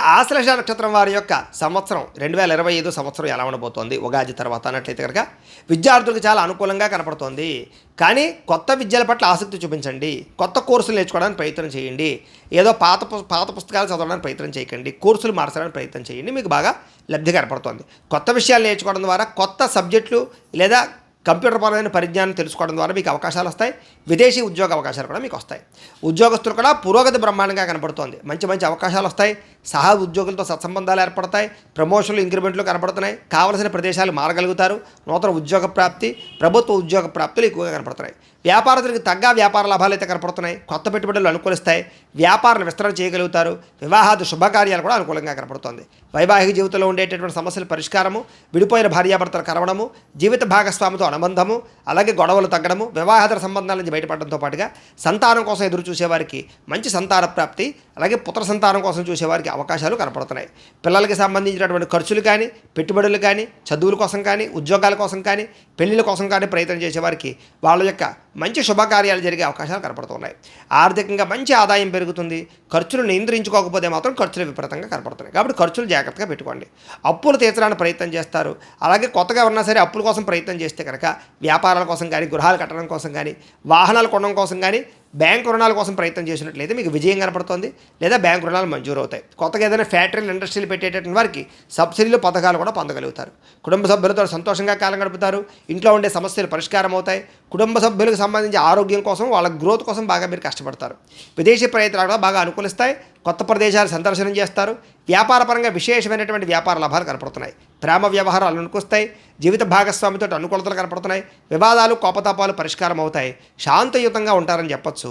ఆశ్లేష నక్షత్రం వారి యొక్క సంవత్సరం రెండు వేల ఇరవై ఐదు సంవత్సరం ఎలా ఉండబోతోంది? ఉగాది తర్వాత అన్నట్లయితే కనుక విద్యార్థులకు చాలా అనుకూలంగా కనపడుతోంది. కానీ కొత్త విద్యల పట్ల ఆసక్తి చూపించండి. కొత్త కోర్సులు నేర్చుకోవడానికి ప్రయత్నం చేయండి. ఏదో పాత పు- పాత పుస్తకాలు చదవడానికి ప్రయత్నం చేయకండి. కోర్సులు మార్చడానికి ప్రయత్నం చేయండి. మీకు బాగా లబ్ధి కనపడుతోంది. కొత్త విషయాలు నేర్చుకోవడం ద్వారా కొత్త సబ్జెక్టులు లేదా కంప్యూటర్ పరమైన పరిజ్ఞానం తెలుసుకోవడం ద్వారా మీకు అవకాశాలు వస్తాయి. విదేశీ ఉద్యోగ అవకాశాలు కూడా మీకు వస్తాయి. ఉద్యోగస్తులు కూడా పురోగతి బ్రహ్మాండంగా కనపడుతోంది మంచి మంచి అవకాశాలు వస్తాయి. సహా ఉద్యోగులతో సత్సంబంధాలు ఏర్పడతాయి. ప్రమోషన్లు ఇంక్రిమెంట్లు కనపడుతున్నాయి కావలసిన ప్రదేశాలు మారగలుగుతారు. నూతన ఉద్యోగ ప్రాప్తి ప్రభుత్వ ఉద్యోగ ప్రాప్తులు ఎక్కువగా కనపడుతున్నాయి వ్యాపారస్తులకు తగ్గ వ్యాపార లాభాలు అయితే కనపడుతున్నాయి. కొత్త పెట్టుబడులు అనుకూలిస్తాయి. వ్యాపారాన్ని విస్తరణ చేయగలుగుతారు. వివాహాది శుభకార్యాలు కూడా అనుకూలంగా కనపడుతోంది. వైవాహిక జీవితంలో ఉండేటటువంటి సమస్యల పరిష్కారము విడిపోయిన భార్యాభర్తలు కలవడము జీవిత భాగస్వామితో అనుబంధము అలాగే గొడవలు తగ్గడము వివాహేతర సంబంధాల నుంచి బయటపడడంతో పాటుగా సంతానం కోసం ఎదురు చూసేవారికి మంచి సంతాన ప్రాప్తి అలాగే పుత్ర సంతానం కోసం చూసేవారికి అవకాశాలు కనపడుతున్నాయి. పిల్లలకి సంబంధించినటువంటి ఖర్చులు కానీ పెట్టుబడులు కానీ చదువుల కోసం కానీ ఉద్యోగాల కోసం కానీ పెళ్ళిళ్ళ కోసం కానీ ప్రయత్నం చేసేవారికి వాళ్ళ యొక్క మంచి శుభకార్యాలు జరిగే అవకాశాలు కనపడుతున్నాయి. ఆర్థికంగా మంచి ఆదాయం పెరుగుతుంది. ఖర్చులు నియంత్రించుకోకపోతే మాత్రం ఖర్చులు విపరీతంగా కనపడుతున్నాయి. కాబట్టి ఖర్చులు జాగ్రత్తగా పెట్టుకోండి. అప్పులు తీర్చడానికి ప్రయత్నం చేస్తారు. అలాగే కొత్తగా ఉన్నా సరే అప్పుల కోసం ప్రయత్నం చేస్తే కనుక వ్యాపారాల కోసం కానీ గృహాలు కట్టడం కోసం కానీ వాహనాలు కొనడం కోసం కానీ బ్యాంకు రుణాల కోసం ప్రయత్నం చేసినట్లయితే మీకు విజయం కనపడుతుంది లేదా బ్యాంకు రుణాలు మంజూరు అవుతాయి కొత్తగా ఏదైనా ఫ్యాక్టరీలు ఇండస్ట్రీలు పెట్టేటటువంటి వారికి సబ్సిడీలు పథకాలు కూడా పొందగలుగుతారు. కుటుంబ సభ్యులతో సంతోషంగా కాలం గడుపుతారు. ఇంట్లో ఉండే సమస్యలు పరిష్కారం అవుతాయి. కుటుంబ సభ్యులకు సంబంధించి ఆరోగ్యం కోసం వాళ్ళ గ్రోత్ కోసం బాగా మీరు కష్టపడతారు. విదేశీ ప్రయత్నాలు కూడా బాగా అనుకూలిస్తాయి. కొత్త ప్రదేశాలు సందర్శనం చేస్తారు. వ్యాపారపరంగా విశేషమైనటువంటి వ్యాపార లాభాలు కనపడుతున్నాయి. ప్రేమ వ్యవహారాలు అనుకొస్తాయి జీవిత భాగస్వామితో అనుకూలతలు కనపడుతున్నాయి వివాదాలు కోపతాపాలు పరిష్కారం అవుతాయి శాంతయుతంగా ఉంటారని చెప్పొచ్చు.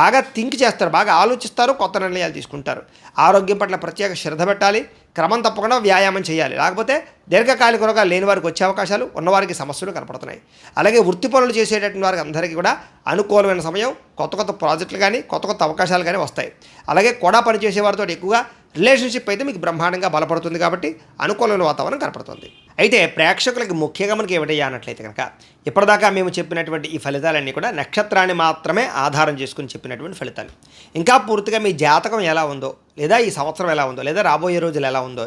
బాగా థింక్ చేస్తారు బాగా ఆలోచిస్తారు కొత్త నిర్ణయాలు తీసుకుంటారు. ఆరోగ్యం పట్ల ప్రత్యేక శ్రద్ధ పెట్టాలి క్రమం తప్పకుండా వ్యాయామం చేయాలి. లేకపోతే దీర్ఘకాలిక రోగాలు లేని వారికి వచ్చే అవకాశాలు ఉన్నవారికి సమస్యలు కనపడుతున్నాయి. అలాగే వృత్తి పనులు చేసేటటువంటి వారికి అందరికీ కూడా అనుకూలమైన సమయం కొత్త కొత్త ప్రాజెక్టులు కానీ కొత్త కొత్త అవకాశాలు కానీ వస్తాయి. అలాగే కూడా పనిచేసే వారితో ఎక్కువగా రిలేషన్షిప్ అయితే మీకు బ్రహ్మాండంగా బలపడుతుంది కాబట్టి అనుకూలమైన వాతావరణం కనపడుతుంది. అయితే ప్రేక్షకులకి ముఖ్యంగా మనకి ఏమిటయ్యా అన్నట్లయితే కనుక ఇప్పటిదాకా మేము చెప్పినటువంటి ఈ ఫలితాలన్నీ కూడా నక్షత్రాన్ని మాత్రమే ఆధారం చేసుకుని చెప్పినటువంటి ఫలితాలు. ఇంకా పూర్తిగా మీ జాతకం ఎలా ఉందో లేదా ఈ సంవత్సరం ఎలా ఉందో లేదా రాబోయే రోజులు ఎలా ఉందో